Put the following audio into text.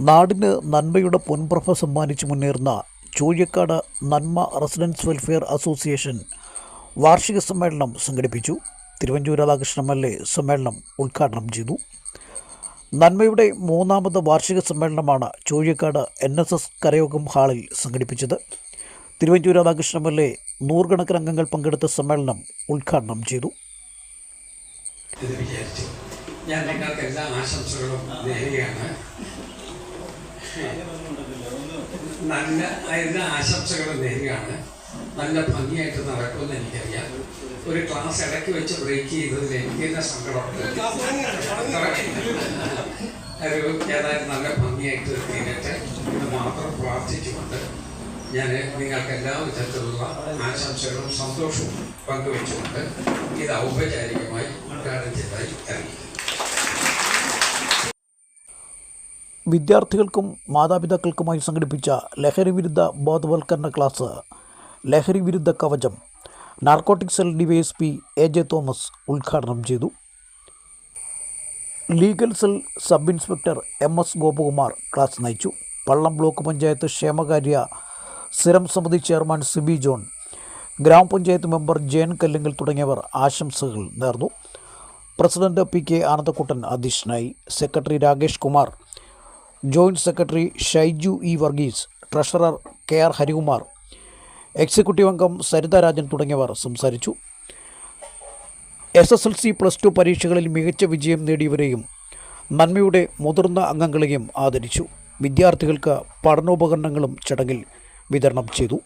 നാടിന് നന്മയുടെ പൊൻപ്രഭ സമ്മാനിച്ച് മുന്നേറുന്ന ചൂഴിക്കാട് നന്മ റെസിഡൻസ് വെൽഫെയർ അസോസിയേഷൻ വാർഷിക സമ്മേളനം സംഘടിപ്പിച്ചു. Thiruvanchoor Radhakrishnan M L A സമ്മേളനം ഉദ്ഘാടനം ചെയ്തു. നന്മയുടെ മൂന്നാമത് വാർഷിക സമ്മേളനമാണ് ചൂഴിക്കാട് എൻ എസ് എസ് കരയോഗം ഹാളിൽ സംഘടിപ്പിച്ചത്. Thiruvanchoor Radhakrishnan M L A നൂറുകണക്കിന് അംഗങ്ങൾ പങ്കെടുത്ത സമ്മേളനം ഉദ്ഘാടനം ചെയ്തു. ഞാൻ നിങ്ങൾക്ക് എല്ലാ ആശംസകളും നേരുകയാണ്. നല്ല അതിന്റെ ആശംസകൾ നേരുകയാണ്. നല്ല ഭംഗിയായിട്ട് നടക്കുമെന്ന് എനിക്കറിയാം. ഒരു ക്ലാസ് ഇടയ്ക്ക് വെച്ച് ബ്രേക്ക് ചെയ്തതിൽ എനിക്ക് തന്നെ സങ്കടമുണ്ട് ഏതായാലും നല്ല ഭംഗിയായിട്ട് തീരട്ടെ എന്ന് മാത്രം പ്രാർത്ഥിച്ചുകൊണ്ട് ഞാൻ നിങ്ങൾക്ക് എല്ലാ വിധത്തിലുള്ള ആശംസകളും സന്തോഷവും പങ്കുവെച്ചുകൊണ്ട് ഇത് ഔപചാരികമായി ഉദ്ഘാടനം ചെയ്തായി വിദ്യാർത്ഥികൾക്കും മാതാപിതാക്കൾക്കുമായി സംഘടിപ്പിച്ച ലഹരി വിരുദ്ധ ബോധവൽക്കരണ ക്ലാസ് ലഹരി വിരുദ്ധ കവചം narcotic cell DYSP A J Thomas ഉദ്ഘാടനം ചെയ്തു. Legal cell sub inspector M S Gopakumar class നയിച്ചു. പള്ളം ബ്ലോക്ക് പഞ്ചായത്ത് ക്ഷേമകാര്യ സ്ഥിരം സമിതി ചെയർമാൻ സിബി ജോൺ ഗ്രാമപഞ്ചായത്ത് മെമ്പർ ജയൻ കല്ലിങ്കൽ തുടങ്ങിയവർ ആശംസകൾ നേർന്നു. പ്രസിഡന്റ് പി കെ ആനന്ദക്കുട്ടൻ അധ്യക്ഷനായി. Secretary Rakesh Kumar joint secretary Shaiju E Varghese treasurer K R Harikumar executive അംഗം സരിത രാജൻ തുടങ്ങിയവർ സംസാരിച്ചു. S S L C plus two പരീക്ഷകളിൽ മികച്ച വിജയം നേടിയവരെയും നന്മയുടെ മുതിർന്ന അംഗങ്ങളെയും ആദരിച്ചു. വിദ്യാർത്ഥികൾക്ക് പഠനോപകരണങ്ങളും ചടങ്ങിൽ വിതരണം ചെയ്തു.